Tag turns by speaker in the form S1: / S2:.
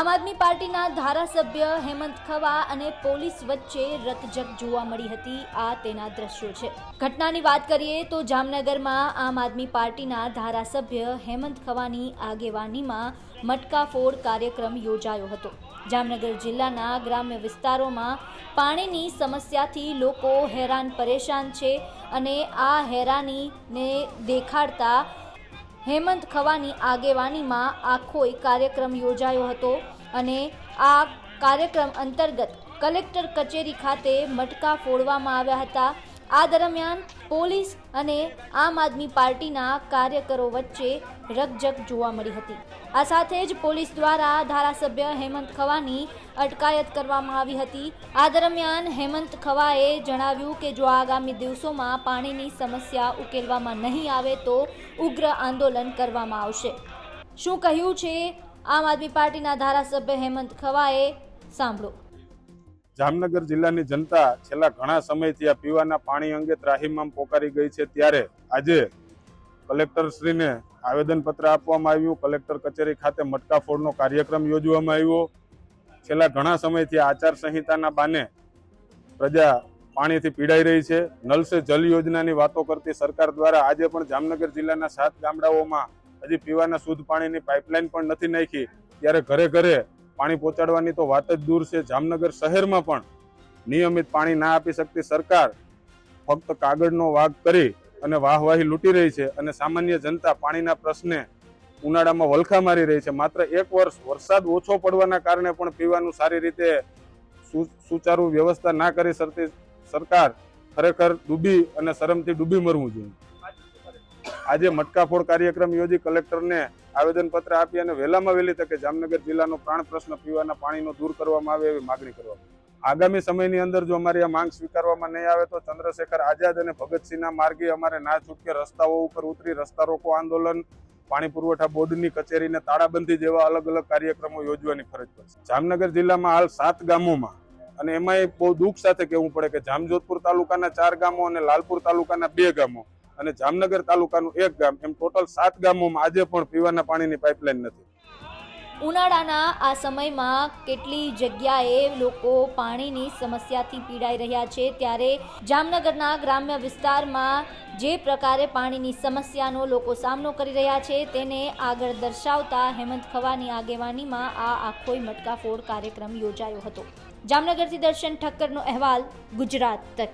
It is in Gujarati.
S1: આમ આદમી પાર્ટીના ધારાસભ્ય હેમંત ખવા અને પોલીસ વચ્ચે રકજક જોવા મળી હતી. આ તેના દ્રશ્યો છે. ઘટનાની વાત કરીએ તો જામનગરમાં આમ આદમી પાર્ટીના ધારાસભ્ય હેમંત ખવાની આગેવાનીમાં મટકાફોડ કાર્યક્રમ યોજાયો હતો. જામનગર જિલ્લાના ગ્રામ્ય વિસ્તારોમાં પાણીની સમસ્યાથી લોકો હેરાન પરેશાન છે અને આ હેરાનીને દેખાડતા હેમંત ખવાની આગેવાનીમાં આખો કાર્યક્રમ યોજાયો હતો અને આ કાર્યક્રમ અંતર્ગત કલેક્ટર કચેરી ખાતે મટકા ફોડવામાં આવ્યા હતા. આ દરમિયાન પોલીસ અને આમ આદમી પાર્ટીના કાર્યકરો વચ્ચે રકજક જોવા મળી હતી. આ સાથે જ પોલીસ દ્વારા ધારાસભ્ય હેમંત ખવાની અટકાયત કરવામાં આવી હતી. આ દરમિયાન હેમંત ખવાએ જણાવ્યું કે જો આગામી દિવસોમાં પાણીની સમસ્યા ઉકેલવામાં નહીં આવે તો ઉગ્ર આંદોલન કરવામાં આવશે. શું કહ્યું છે? આમ આદમી પાર્ટીના ધારાસભ્ય હેમંત ખવાએ? સાંભળો.
S2: જામનગર જિલ્લાની જનતા છેલ્લા ઘણા સમયથી આ પીવાના પાણી અંગે ત્રાહીમામ પોકારી ગઈ છે. ત્યારે આજે કલેક્ટરશ્રીને આવેદનપત્ર આપવામાં આવ્યું. કલેક્ટર કચેરી ખાતે મટકાફોડનો કાર્યક્રમ યોજવામાં આવ્યો. છેલ્લા ઘણા સમયથી આચાર સંહિતાના બાને પ્રજા પાણીથી પીડાઈ રહી છે. નલ સે જલ યોજનાની વાતો કરતી સરકાર દ્વારા આજે પણ જામનગર જિલ્લાના સાત ગામડાઓમાં હજી પીવાના શુદ્ધ પાણીની પાઇપલાઇન પણ નથી નાખી. ત્યારે ઘરે ઘરે પાણી પહોંચાડવાની તો વાત જ દૂર છે. જામનગર શહેરમાં પણ નિયમિત પાણી ના આપી શકતી સરકાર ફક્ત કાગળનો વાગ કરી અને વાહવાહી લૂંટી રહી છે અને સામાન્ય જનતા પાણીના પ્રશ્ને ઉનાળામાં વલખા મારી રહી છે. માત્ર એક વર્ષ વરસાદ ઓછો પડવાના કારણે પણ પીવાનું સારી રીતે સુચારુ વ્યવસ્થા ના કરી શકતી સરકાર ખરેખર ડૂબી અને શરમથી ડૂબી મરવું જોઈએ. આજે મટકાફોડ કાર્યક્રમ યોજી કલેક્ટરને આવેદનપત્ર આપી અને વહેલામાં વહેલી તકે જામનગર જિલ્લાનો પ્રાણ પ્રશ્ન પીવાના પાણીનો દૂર કરવામાં આવે એવી માગણી કરવામાં આગામી સમયની અંદર જો અમારી આ માંગ સ્વીકારવામાં નહીં આવે તો ચંદ્રશેખર આઝાદ અને ભગતસિંહના માર્ગે અમારે ના છૂટકે રસ્તાઓ ઉપર ઉતરી રસ્તા રોકો આંદોલન, પાણી પુરવઠા બોર્ડની કચેરીને તાળાબંધી જેવા અલગ અલગ કાર્યક્રમો યોજવાની ફરજ પડશે. જામનગર જિલ્લામાં હાલ સાત ગામોમાં, અને એમાંય બહુ દુઃખ સાથે કહેવું પડે કે જામજોધપુર તાલુકાના ચાર ગામો અને લાલપુર તાલુકાના બે ગામો. અને જામનગર તાલુકાનું એક ગામ, એમ ટોટલ સાત ગામોમાં આજે પણ પીવાના પાણીની પાઇપલાઇન નથી.
S1: ઉનાળાના આ સમયમાં કેટલી જગ્યાએ લોકો પાણીની સમસ્યાથી પીડાઈ રહ્યા છે? ત્યારે જામનગરના ગ્રામ્ય વિસ્તારમાં જે પ્રકારે પાણીની સમસ્યાનો લોકો સામનો કરી રહ્યા છે, તેને આગળ દર્શાવતા હેમંત ખવાની આગેવાનીમાં આ આખોય મટકાફોડ કાર્યક્રમ યોજાયો હતો. જામનગરથી દર્શન ઠક્કરનો અહેવાલ, ગુજરાત. તક